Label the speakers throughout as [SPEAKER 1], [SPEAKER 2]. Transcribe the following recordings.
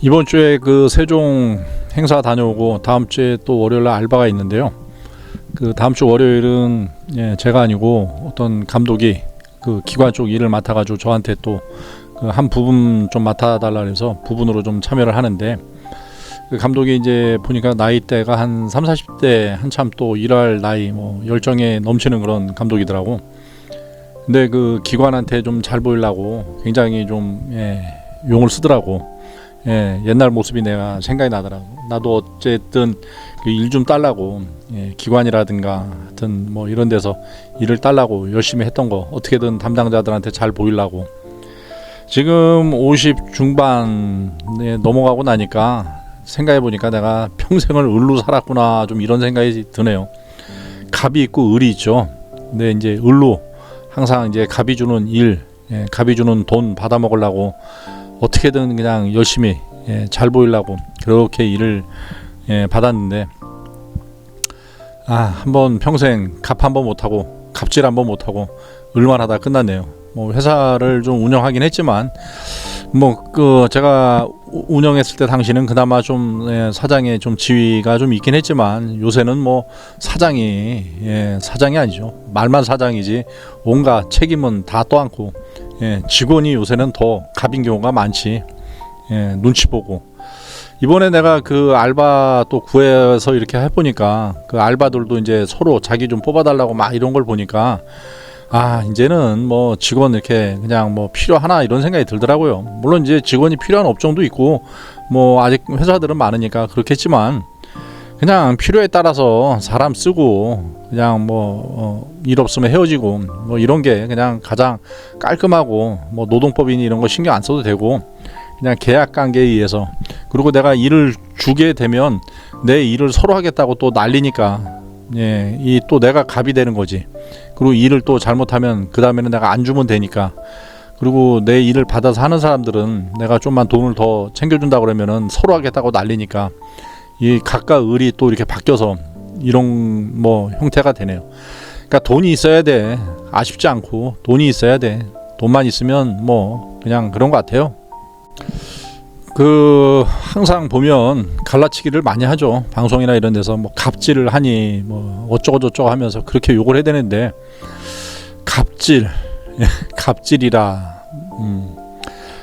[SPEAKER 1] 이번 주에 그 세종 행사 다녀오고 다음 주에 또 월요일 날 알바가 있는데요. 그 다음 주 월요일은 예, 제가 아니고 어떤 감독이 그 기관 쪽 일을 맡아가지고 저한테 또 그 한 부분 좀 맡아달라 그래서 부분으로 좀 참여를 하는데 그 감독이 이제 보니까 나이대가 한 3, 40대 한참 또 일할 나이 뭐 열정에 넘치는 그런 감독이더라고. 근데 그 기관한테 좀 잘 보이려고 굉장히 좀 예, 용을 쓰더라고. 예, 옛날 모습이 내가 생각이 나더라고. 나도 어쨌든 그 일 좀 딸라고 예, 기관이라든가 하여튼 뭐 이런 데서 일을 딸라고 열심히 했던 거 어떻게든 담당자들한테 잘 보이려고 지금 50 중반에 넘어가고 나니까 생각해 보니까 내가 평생을 을로 살았구나 좀 이런 생각이 드네요. 갑이 있고 을이 있죠. 근데 이제 을로 항상 이제 갑이 주는 일, 예, 갑이 주는 돈 받아 먹으려고 어떻게든 그냥 열심히 예, 잘 보이려고 그렇게 일을 예, 받았는데 아 한번 평생 갑한번 못하고 갑질 한번 못하고 을만 하다 끝났네요. 뭐 회사를 좀 운영하긴 했지만 뭐 그 제가 우- 운영했을 때 당시는 그나마 좀 예, 사장의 좀 지위가 좀 있긴 했지만 요새는 뭐 사장이 예, 사장이 아니죠 말만 사장이지 온갖 책임은 다 떠안고 예, 직원이 요새는 더 갑인 경우가 많지 예, 눈치 보고 이번에 내가 그 알바 또 구해서 이렇게 해보니까 그 알바들도 이제 서로 자기 좀 뽑아달라고 막 이런 걸 보니까 아 이제는 뭐 직원 이렇게 그냥 뭐 필요하나 이런 생각이 들더라고요. 물론 이제 직원이 필요한 업종도 있고 뭐 아직 회사들은 많으니까 그렇겠지만 그냥 필요에 따라서 사람 쓰고 그냥 뭐일 없으면 헤어지고 뭐 이런 게 그냥 가장 깔끔하고 뭐 노동법이니 이런 거 신경 안 써도 되고 그냥 계약 관계에 의해서 그리고 내가 일을 주게 되면 내 일을 서로 하겠다고 또 난리니까 예, 이 또 내가 갑이 되는 거지. 그리고 일을 또 잘못하면 그 다음에는 내가 안 주면 되니까. 그리고 내 일을 받아서 하는 사람들은 내가 좀만 돈을 더 챙겨준다 그러면은 서로 하겠다고 난리니까 이 각각 을이 또 이렇게 바뀌어서 이런 뭐 형태가 되네요. 그러니까 돈이 있어야 돼. 아쉽지 않고 돈이 있어야 돼. 돈만 있으면 뭐 그냥 그런 것 같아요. 그 항상 보면 갈라치기를 많이 하죠 방송이나 이런 데서 뭐 갑질을 하니 뭐 어쩌고 저쩌고 하면서 그렇게 욕을 해야 되는데 갑질 예, 갑질이라 음.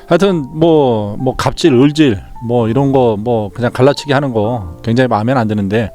[SPEAKER 1] 하여튼 뭐뭐 갑질 을질 뭐 이런 거 뭐 그냥 갈라치기 하는 거 굉장히 마음에 안 드는데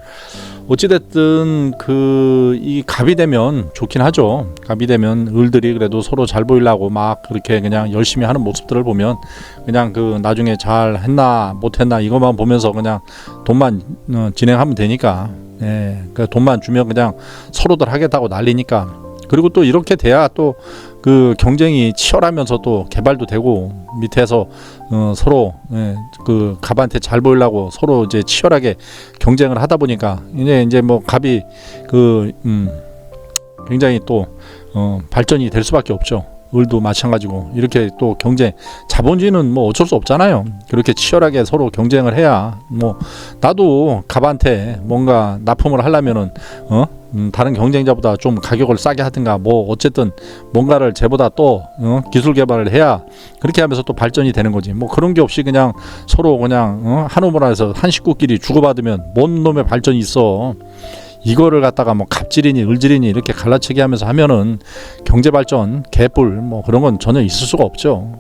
[SPEAKER 1] 어찌됐든 그 이 갑이 되면 좋긴 하죠. 갑이 되면 을들이 그래도 서로 잘 보이려고 막 그렇게 그냥 열심히 하는 모습들을 보면 그냥 그 나중에 잘 했나 못 했나 이것만 보면서 그냥 돈만 어, 진행하면 되니까. 예, 그 돈만 주면 그냥 서로들 하겠다고 난리니까 그리고 또 이렇게 돼야 또 그 경쟁이 치열하면서 또 개발도 되고 밑에서 어, 서로 예, 그 갑한테 잘 보이려고 서로 이제 치열하게 경쟁을 하다 보니까 이제 이제 뭐 갑이 그 음, 굉장히 또 어, 발전이 될 수밖에 없죠. 을도 마찬가지고 이렇게 또 경쟁 자본주의는 뭐 어쩔 수 없잖아요. 그렇게 치열하게 서로 경쟁을 해야 뭐 나도 갑한테 뭔가 납품을 하려면은 어 음, 다른 경쟁자보다 좀 가격을 싸게 하든가 뭐 어쨌든 뭔가를 쟤보다 또 어? 기술 개발을 해야 그렇게 하면서 또 발전이 되는 거지. 뭐 그런 게 없이 그냥 서로 그냥 어? 한 우물안에서 한 식구끼리 주고받으면 뭔 놈의 발전이 있어. 이거를 갖다가 뭐 갑질이니 을질이니 이렇게 갈라치기 하면서 하면은 경제 발전, 개뿔 뭐 그런 건 전혀 있을 수가 없죠.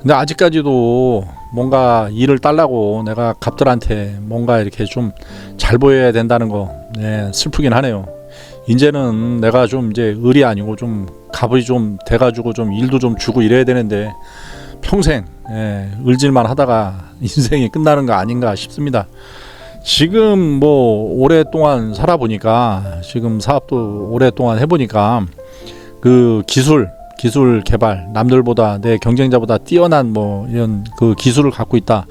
[SPEAKER 1] 근데 아직까지도 뭔가 일을 딸라고 내가 갑들한테 뭔가 이렇게 좀 잘 보여야 된다는 거 네, 슬프긴 하네요. 이제는 내가 좀 이제 을이 아니고 좀 갑이 좀 돼가지고 좀 일도 좀 주고 이래야 되는데 평생 예, 을질만 하다가 인생이 끝나는 거 아닌가 싶습니다. 지금 뭐 오랫동안 살아보니까 지금 사업도 오랫동안 해보니까 그 기술 기술 개발 남들보다 내 경쟁자보다 뛰어난 뭐 이런 그 기술을 갖고 있다.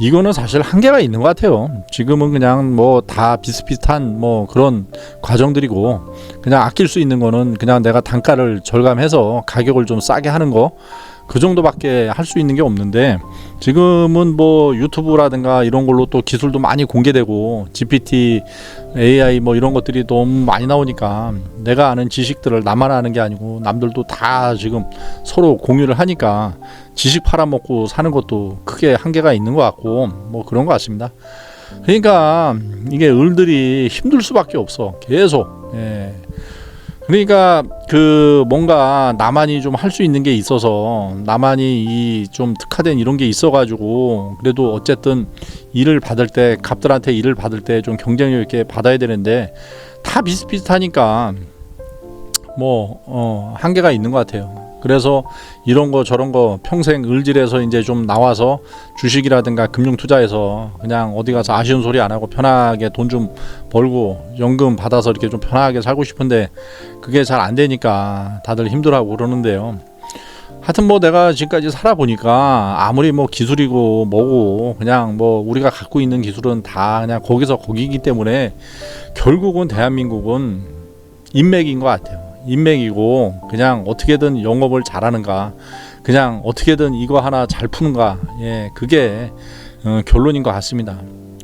[SPEAKER 1] 이거는 사실 한계가 있는 것 같아요. 지금은 그냥 뭐 다 비슷비슷한 뭐 그런 과정들이고 그냥 아낄 수 있는 거는 그냥 내가 단가를 절감해서 가격을 좀 싸게 하는 거 그 정도밖에 할 수 있는 게 없는데 지금은 뭐 유튜브라든가 이런 걸로 또 기술도 많이 공개되고 GPT, AI 뭐 이런 것들이 너무 많이 나오니까 내가 아는 지식들을 나만 아는 게 아니고 남들도 다 지금 서로 공유를 하니까 지식 팔아먹고 사는 것도 크게 한계가 있는 것 같고 뭐 그런 것 같습니다. 그러니까 이게 을들이 힘들 수밖에 없어 계속. 예. 그러니까 그 뭔가 나만이 좀 할 수 있는 게 있어서 나만이 이 좀 특화된 이런 게 있어가지고 그래도 어쨌든 일을 받을 때 갑들한테 일을 받을 때 좀 경쟁력 있게 받아야 되는데 다 비슷비슷하니까 뭐 어, 한계가 있는 것 같아요. 그래서 이런 거 저런 거 평생 을질에서 이제 좀 나와서 주식이라든가 금융 투자해서 그냥 어디 가서 아쉬운 소리 안 하고 편하게 돈 좀 벌고 연금 받아서 이렇게 좀 편하게 살고 싶은데 그게 잘 안 되니까 다들 힘들어하고 그러는데요. 하여튼 뭐 내가 지금까지 살아보니까 아무리 뭐 기술이고 뭐고 그냥 뭐 우리가 갖고 있는 기술은 다 그냥 거기서 거기기 때문에 결국은 대한민국은 인맥인 것 같아요. 인맥이고 그냥 어떻게든 영업을 잘하는가 그냥 어떻게든 이거 하나 잘 푸는가 예 그게 어, 결론인 것 같습니다.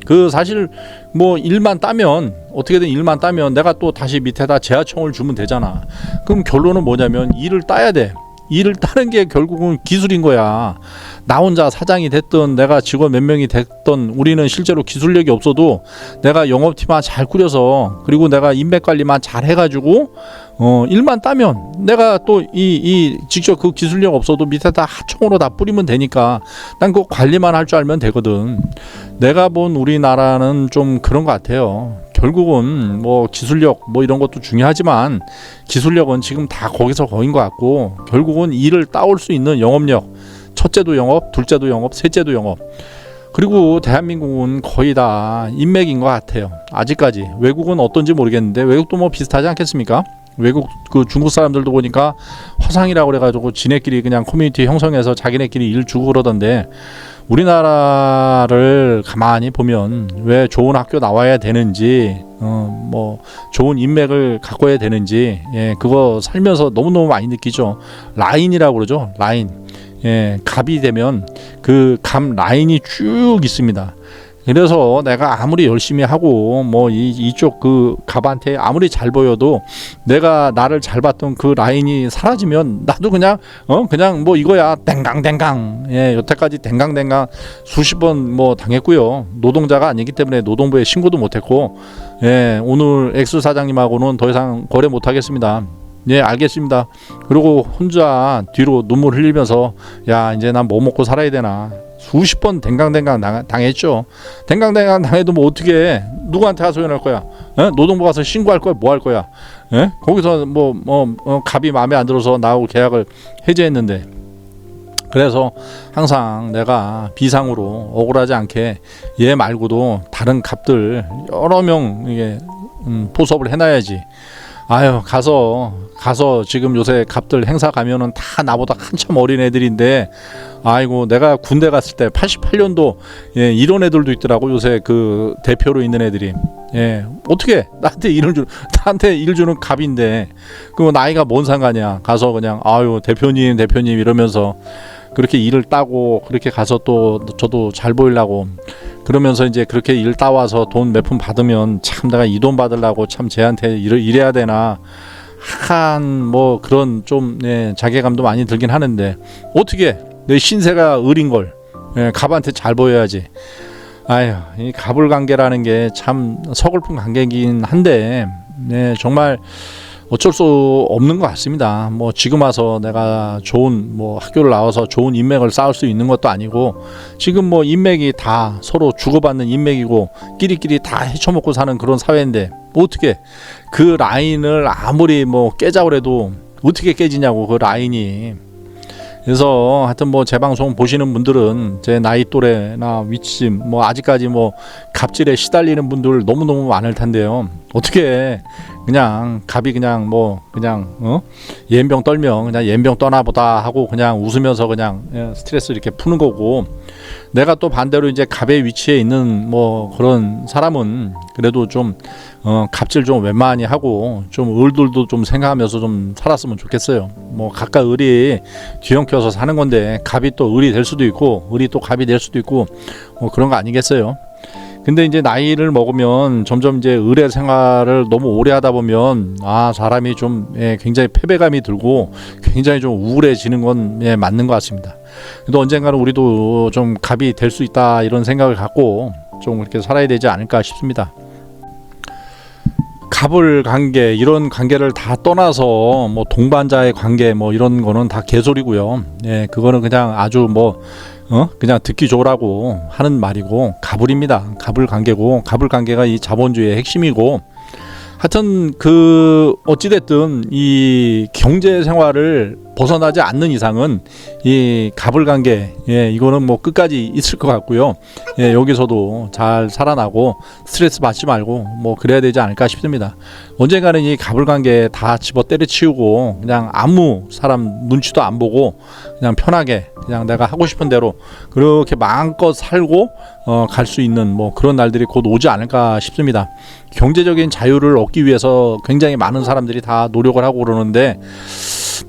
[SPEAKER 1] 그 사실 뭐 일만 따면 어떻게든 일만 따면 내가 또 다시 밑에다 재하청을 주면 되잖아. 그럼 결론은 뭐냐면 일을 따야 돼. 일을 따는 게 결국은 기술인 거야. 나 혼자 사장이 됐든 내가 직원 몇 명이 됐든 우리는 실제로 기술력이 없어도 내가 영업팀만 잘 꾸려서 그리고 내가 인맥 관리만 잘 해가지고 어 일만 따면 내가 또 이이 직접 그 기술력 없어도 밑에다 하청으로 다 뿌리면 되니까 난 그 관리만 할 줄 알면 되거든. 내가 본 우리나라는 좀 그런 것 같아요. 결국은 뭐 기술력 뭐 이런 것도 중요하지만 기술력은 지금 다 거기서 거인 것 같고 결국은 일을 따올 수 있는 영업력 첫째도 영업, 둘째도 영업, 셋째도 영업. 그리고 대한민국은 거의 다 인맥인 것 같아요. 아직까지 외국은 어떤지 모르겠는데 외국도 뭐 비슷하지 않겠습니까? 외국 그 중국 사람들도 보니까 화상이라고 그래가지고 지네끼리 그냥 커뮤니티 형성해서 자기네끼리 일 주고 그러던데 우리나라를 가만히 보면 왜 좋은 학교 나와야 되는지 어 뭐 좋은 인맥을 갖고야 되는지 예 그거 살면서 너무너무 많이 느끼죠. 라인이라고 그러죠 라인. 예 갑이 되면 그 갑 라인이 쭉 있습니다 그래서 내가 아무리 열심히 하고 뭐 이, 이쪽 그 갑한테 아무리 잘 보여도 내가 나를 잘 봤던 그 라인이 사라지면 나도 그냥 어 그냥 뭐 이거야 댕강댕강 예 여태까지 댕강댕강 수십 번 뭐 당했고요 노동자가 아니기 때문에 노동부에 신고도 못했고 예 오늘 엑스 사장님하고는 더 이상 거래 못하겠습니다. 예, 알겠습니다. 그리고 혼자 뒤로 눈물 흘리면서 야 이제 난 뭐 먹고 살아야 되나 수십 번 댕강댕강 당- 당했죠. 댕강댕강 당해도 뭐 어떻게 해? 누구한테 하소연할 거야? 예? 노동부 가서 신고할 거야? 뭐 할 거야? 예? 거기서 뭐, 뭐 어, 갑이 마음에 안 들어서 나하고 계약을 해제했는데 그래서 항상 내가 비상으로 억울하지 않게 얘 말고도 다른 갑들 여러 명 이게 음, 포섭을 해놔야지. 아유 가서 가서 지금 요새 갑들 행사 가면은 다 나보다 한참 어린 애들인데 아이고 내가 군대 갔을 때 88년도 예, 이런 애들도 있더라고 요새 그 대표로 있는 애들이. 예 어떻게 나한테 일을 주 나한테 일 주는 갑인데. 그 나이가 뭔 상관이야. 가서 그냥 아유 대표님 대표님 이러면서 그렇게 일을 따고 그렇게 가서 또 저도 잘 보이려고. 그러면서 이제 그렇게 일 따와서 돈 몇 푼 받으면 참 내가 이 돈 받으려고 참 쟤한테 일, 이래야 되나. 한 뭐 그런 좀 예, 자괴감도 많이 들긴 하는데. 어떻게 내 신세가 을인 걸 예, 갑한테 잘 보여야지 아휴 이 갑을 관계라는 게 참 서글픈 관계이긴 한데 네, 정말 어쩔 수 없는 것 같습니다. 뭐 지금 와서 내가 좋은 뭐 학교를 나와서 좋은 인맥을 쌓을 수 있는 것도 아니고 지금 뭐 인맥이 다 서로 주고받는 인맥이고 끼리끼리 다 헤쳐먹고 사는 그런 사회인데 뭐 어떻게 그 라인을 아무리 뭐 깨자고 해도 어떻게 깨지냐고 그 라인이 그래서 하여튼 뭐 제 방송 보시는 분들은 제 나이 또래나 위치 뭐 아직까지 뭐 갑질에 시달리는 분들 너무너무 많을 텐데요. 어떻게 그냥 갑이 그냥 뭐 그냥 어 연병 떨면 그냥 연병 떠나보다 하고 그냥 웃으면서 그냥 예, 스트레스 이렇게 푸는 거고 내가 또 반대로 이제 갑의 위치에 있는 뭐 그런 사람은 그래도 좀 어, 갑질 좀 웬만히 하고 좀 을들도 좀 생각하면서 좀 살았으면 좋겠어요. 뭐 각각 을이 뒤엉켜서 사는 건데 갑이 또 을이 될 수도 있고 을이 또 갑이 될 수도 있고 뭐 그런 거 아니겠어요. 근데 이제 나이를 먹으면 점점 이제 의뢰 생활을 너무 오래 하다 보면 아 사람이 좀 예, 굉장히 패배감이 들고 굉장히 좀 우울해지는 건 예, 맞는 것 같습니다. 근데 언젠가는 우리도 좀 갑이 될 수 있다 이런 생각을 갖고 좀 그렇게 살아야 되지 않을까 싶습니다. 갑을 관계 이런 관계를 다 떠나서 뭐 동반자의 관계 뭐 이런 거는 다 개소리고요. 예, 그거는 그냥 아주 뭐 어? 그냥 듣기 좋으라고 하는 말이고 가불입니다. 가불 관계고 가불 관계가 이 자본주의의 핵심이고 하여튼 그 어찌 됐든 이 경제 생활을 벗어나지 않는 이상은 이 가불 관계 예 이거는 뭐 끝까지 있을 것 같고요. 예 여기서도 잘 살아나고 스트레스 받지 말고 뭐 그래야 되지 않을까 싶습니다. 언젠가는 이 가불 관계 다 집어 때려치우고 그냥 아무 사람 눈치도 안 보고 그냥 편하게 그냥 내가 하고 싶은 대로 그렇게 마음껏 살고 어, 갈 수 있는 뭐 그런 날들이 곧 오지 않을까 싶습니다. 경제적인 자유를 얻기 위해서 굉장히 많은 사람들이 다 노력을 하고 그러는데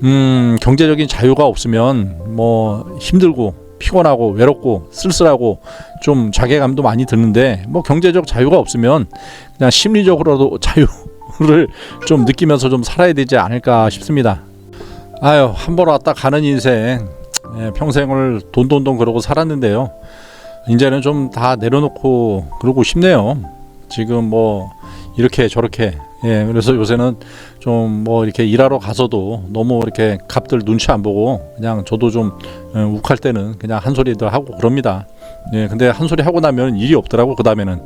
[SPEAKER 1] 음, 경제적인 자유가 없으면 뭐 힘들고 피곤하고 외롭고 쓸쓸하고 좀 자괴감도 많이 드는데 뭐 경제적 자유가 없으면 그냥 심리적으로도 자유를 좀 느끼면서 좀 살아야 되지 않을까 싶습니다. 아유 한 번 왔다 가는 인생 예, 평생을 돈돈돈 그러고 살았는데요. 이제는 좀 다 내려놓고 그러고 싶네요. 지금 뭐 이렇게 저렇게 예 그래서 요새는 좀 뭐 이렇게 일하러 가서도 너무 이렇게 값들 눈치 안 보고 그냥 저도 좀 예, 욱할 때는 그냥 한 소리들 하고 그럽니다. 예 근데 한 소리 하고 나면 일이 없더라고 그 다음에는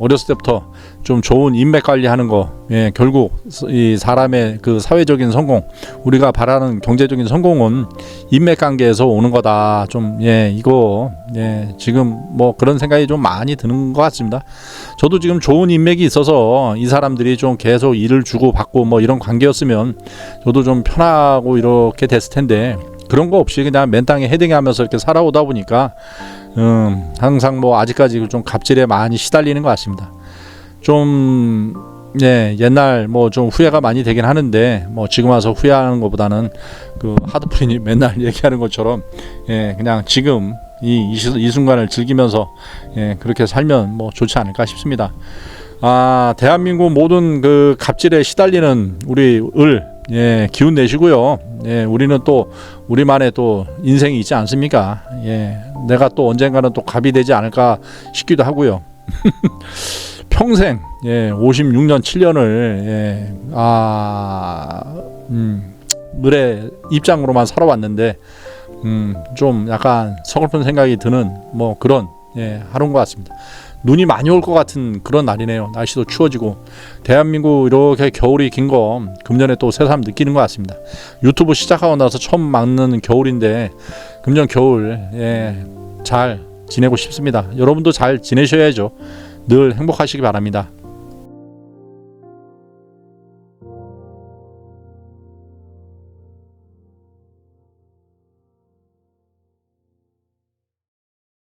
[SPEAKER 1] 어렸을 때부터 좀 좋은 인맥 관리하는 거, 예, 결국 이 사람의 그 사회적인 성공, 우리가 바라는 경제적인 성공은 인맥 관계에서 오는 거다. 좀 예, 이거 예, 지금 뭐 그런 생각이 좀 많이 드는 것 같습니다. 저도 지금 좋은 인맥이 있어서 이 사람들이 좀 계속 일을 주고 받고 뭐 이런 관계였으면 저도 좀 편하고 이렇게 됐을 텐데 그런 거 없이 그냥 맨 땅에 헤딩하면서 이렇게 살아오다 보니까 음, 항상 뭐 아직까지 좀 갑질에 많이 시달리는 것 같습니다. 좀 예, 옛날 뭐 좀 후회가 많이 되긴 하는데 뭐 지금 와서 후회하는 것보다는 그 하드프린이 맨날 얘기하는 것처럼 예, 그냥 지금 이, 이, 시- 이 순간을 즐기면서 예, 그렇게 살면 뭐 좋지 않을까 싶습니다. 아, 대한민국 모든 그 갑질에 시달리는 우리 을 예, 기운 내시고요. 예, 우리는 또 우리만의 또 인생이 있지 않습니까? 예, 내가 또 언젠가는 또 갑이 되지 않을까 싶기도 하고요. 평생 예, 56년 7년을 예, 아, 음, 을의 입장으로만 살아왔는데 음, 좀 약간 서글픈 생각이 드는 뭐 그런 예, 하루인 것 같습니다. 눈이 많이 올 것 같은 그런 날이네요. 날씨도 추워지고 대한민국 이렇게 겨울이 긴 거 금년에 또 새삼 느끼는 것 같습니다. 유튜브 시작하고 나서 처음 맞는 겨울인데 금년 겨울 예, 잘 지내고 싶습니다. 여러분도 잘 지내셔야죠. 늘 행복하시기 바랍니다.